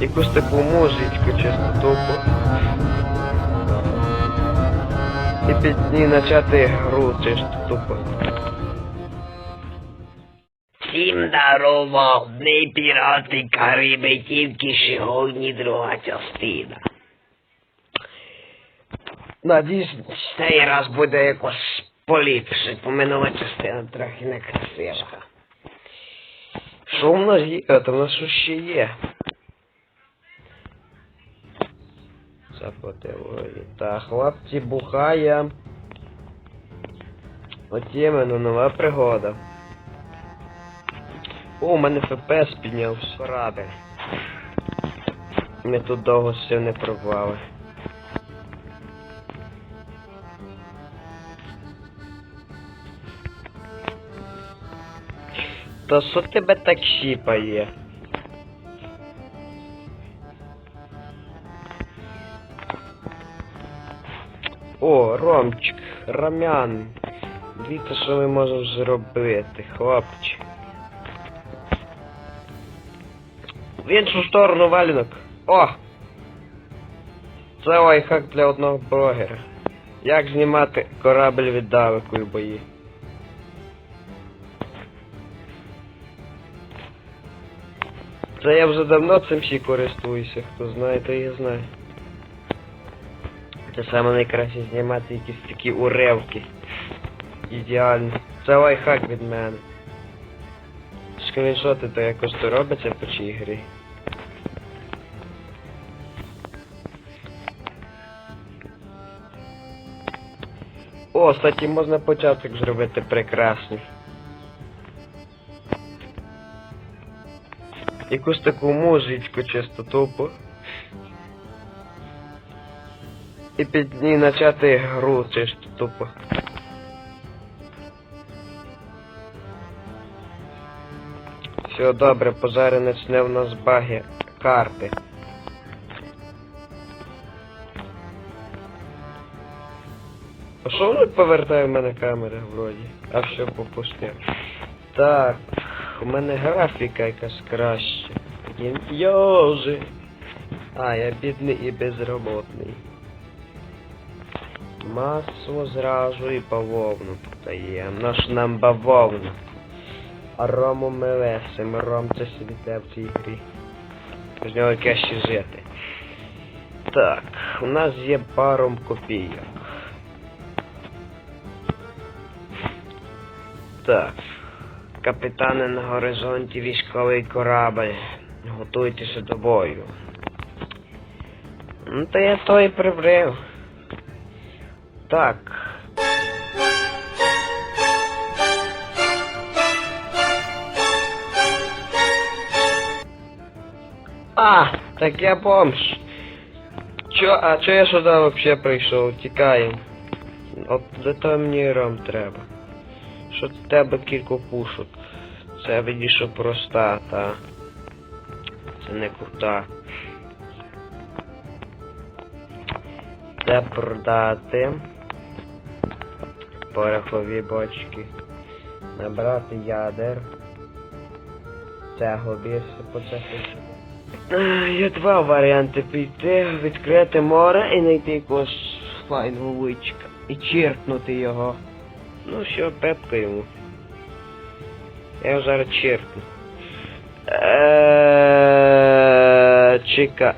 якусь таку музичку чисто тупо. І під ній почати гру чисто тупо. Всім здорово, ми пірати Кариби, тільки сьогодні друга частина. Надіюсь, Цей раз буде якось поліпше, бо минула частина трохи некрасива. що в нас є? Там в нас ще є? Заплатили. Та хлопці бухає. От іменно нова пригода. О, у мене ФПС піднявся. Ради. Ми тут довго все не пробували. Та що тебе так щіпає? О, Ромчик, Ромян. Дивіться, що ми можемо зробити, хлопчик. В іншу сторону валінок. О! Це лайфхак для одного блогера. Як знімати корабль від давику і бої. Це я вже давно цим всі користуюся, хто знає, то і знає. Це саме найкраще знімати якісь такі уривки. Ідеально. Це лайфхак від мене. Скріншоти то якось то робиться по чій грі. О, кстати, можна початок зробити прекрасний. Якусь таку музичку чисто тупо. І під ній почати гру чисто тупо. Все добре, пожари почне в нас баги карти. А що воно повертає в мене камера вроді? А все попустив. Так, у мене графіка якась краща. Йози. А, я бідний і безроботний. Масло зразу і бавовну подаємо. Наш нам бавовну. А рому ми весимо. Ром це світе в цій грі. З нього яке ще жити. Так, у нас є паром копійок. Так. Капітане на горизонті військовий корабль. Готуйтеся до бою. Ну, то я то і прибрив. Так. А, так я бомж. Чо, а чо я сюди вообще прийшов? Тікаємо. От для того мені ром треба. Що в тебе кілька пушок. Це видіше проста, та. Це не крута. Це продати. Порохові бочки. Набрати ядер. Більше по це Є два варіанти піти, відкрити море і знайти якогось файного вичка. І черкнути його. Ну все, пепка йому. Я його зараз черкну. Eee, чека.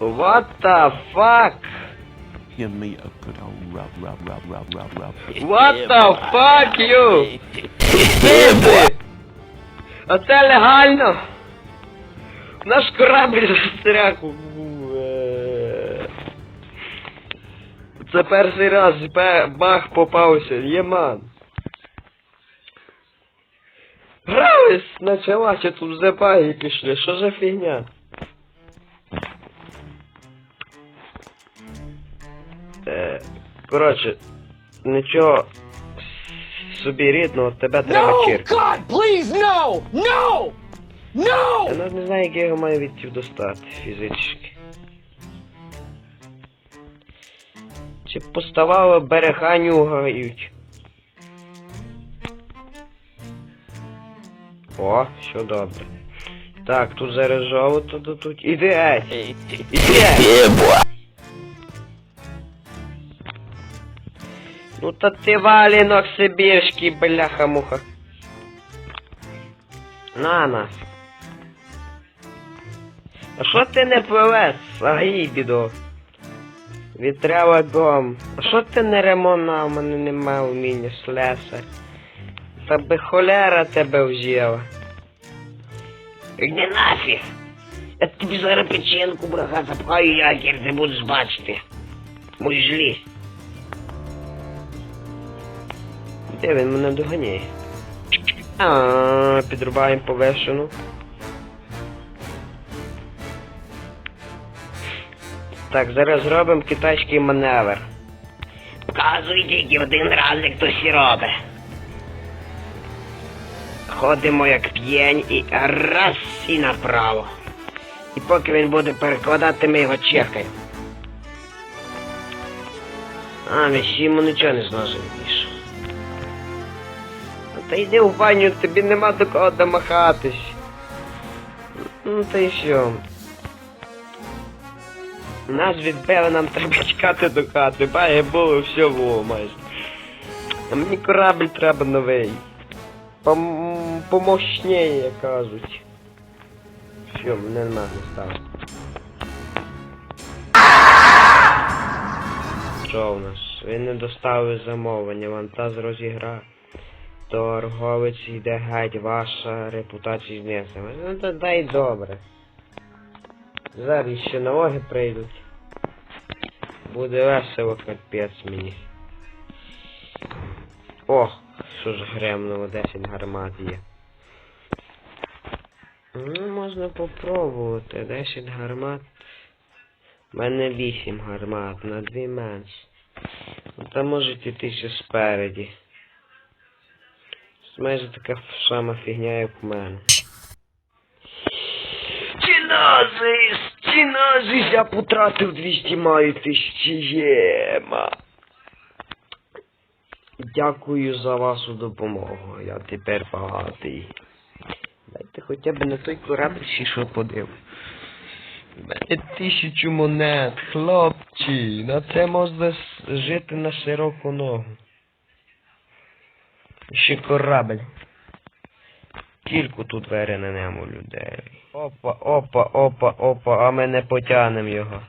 What the fuck? Give me a good old rub, rub, rub, rub, rub, rub. What the fuck you? Пизди! Оце легально! Наш корабль застряг. у-. Це перший раз бе- баг попався, єман. Грались почалася, тут вже баги пішли, що за фігня? Е, коротше, нічого собі рідного, тебе треба No! чиркати. God, please, no! No! No! Я навіть не знаю, як я його маю відтів достати фізично. Чи поставало берега нюгають? О, що добре. Так, тут зараз жовто, тут, тут. Іди геть! Ну та ти валінок сибірський, бляха-муха. На нас. А що ти не повез? Ай, бідо. Вітрява дом. А що ти не ремонав? У мене нема вміння слесар. Та би холера тебе взяла. Іди нафіг. Я тобі зараз печенку, браха, запхаю якір, ти будеш бачити. Мой жлість. Де він мене доганяє? А, підрубаємо повершину. Так, зараз зробимо китайський маневр. Показуй тільки один раз, як хтось і робить. Ходимо як п'єнь і раз і направо. І поки він буде перекладати, ми його чекаємо. А, ми ще йому нічого не зложимо Та йди в баню, тобі нема до кого домахатись. Ну та й що. Нас відбили, нам треба чекати до хати. Бає було все було майже. А мені корабль треба новий. Пом... Як кажуть. Що, мене нема не стало. Що у нас? Ви не доставили замовлення, вантаз розіграв. Торговець йде геть, ваша репутація знесена. Ну та дай добре. Зараз ще налоги прийдуть. Буде весело капець мені. О, що ж гремнуло, 10 гармат є. Ну, можна попробувати. 10 гармат. У мене 8 гармат, на 2 менше. Ну там можуть іти ще спереді. Це майже така сама фігня, як у мене. Чиназис! Чиназис! Я потратив 200 маю тисячі єма. Дякую за вашу допомогу. Я тепер багатий. Дайте хоча б на той корабль ще що подив. Мене тисячу монет, хлопці. На це можна жити на широку ногу. Ще корабль. Кільку тут веренемо людей. Опа, опа, опа, опа, а ми не потянем його.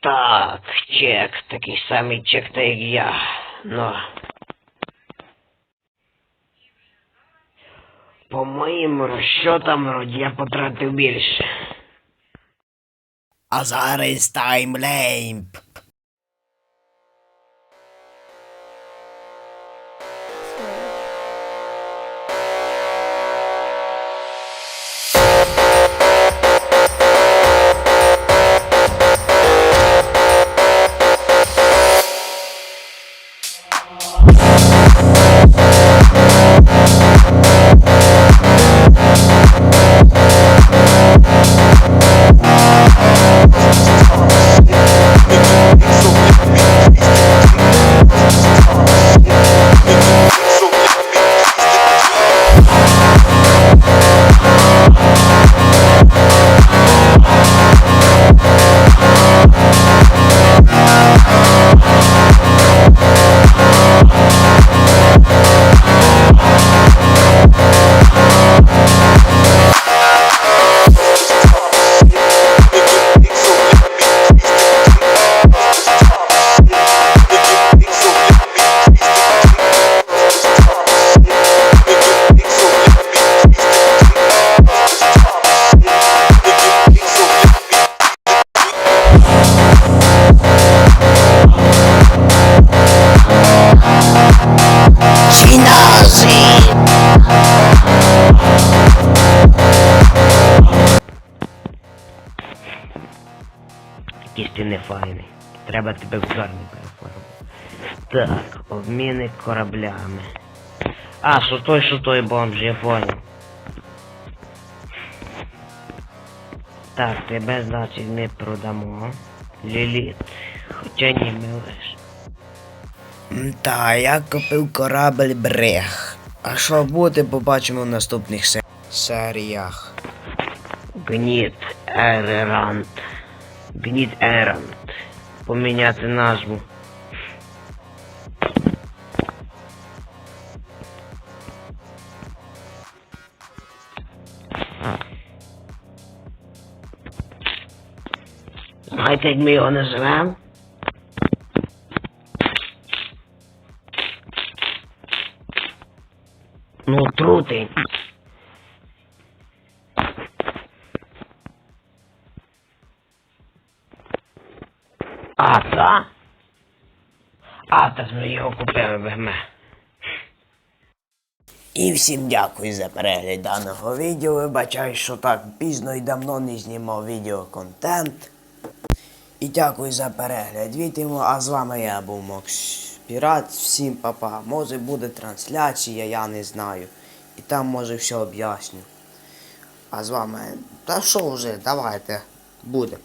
Так, чек, такий самий чек, та як я. Ну. По моїм розчотам, вроді, я потратив більше. А зараз таймлеймп. Якийсь Треба тебе в чорний переформити. Так, обміни кораблями. А, що той, що той бомж, я понял. Так, тебе, значить, не продамо. Ліліт. Хоча ні, ми лиш. Та, я купив корабель Брех. А що буде, побачимо в наступних се- серіях. Гніт Ерерант. Гніт Ерант. Поміняти назву. Знаєте, як ми його називемо? Ну, трутень. А, та ми його купили вегме. І всім дякую за перегляд даного відео. Вибачаю, що так пізно і давно не знімав відеоконтент. І дякую за перегляд відео. А з вами я був Мокс Пірат. Всім папа. Може буде трансляція, я не знаю. І там може все об'ясню. А з вами. Та що вже, давайте. Буде.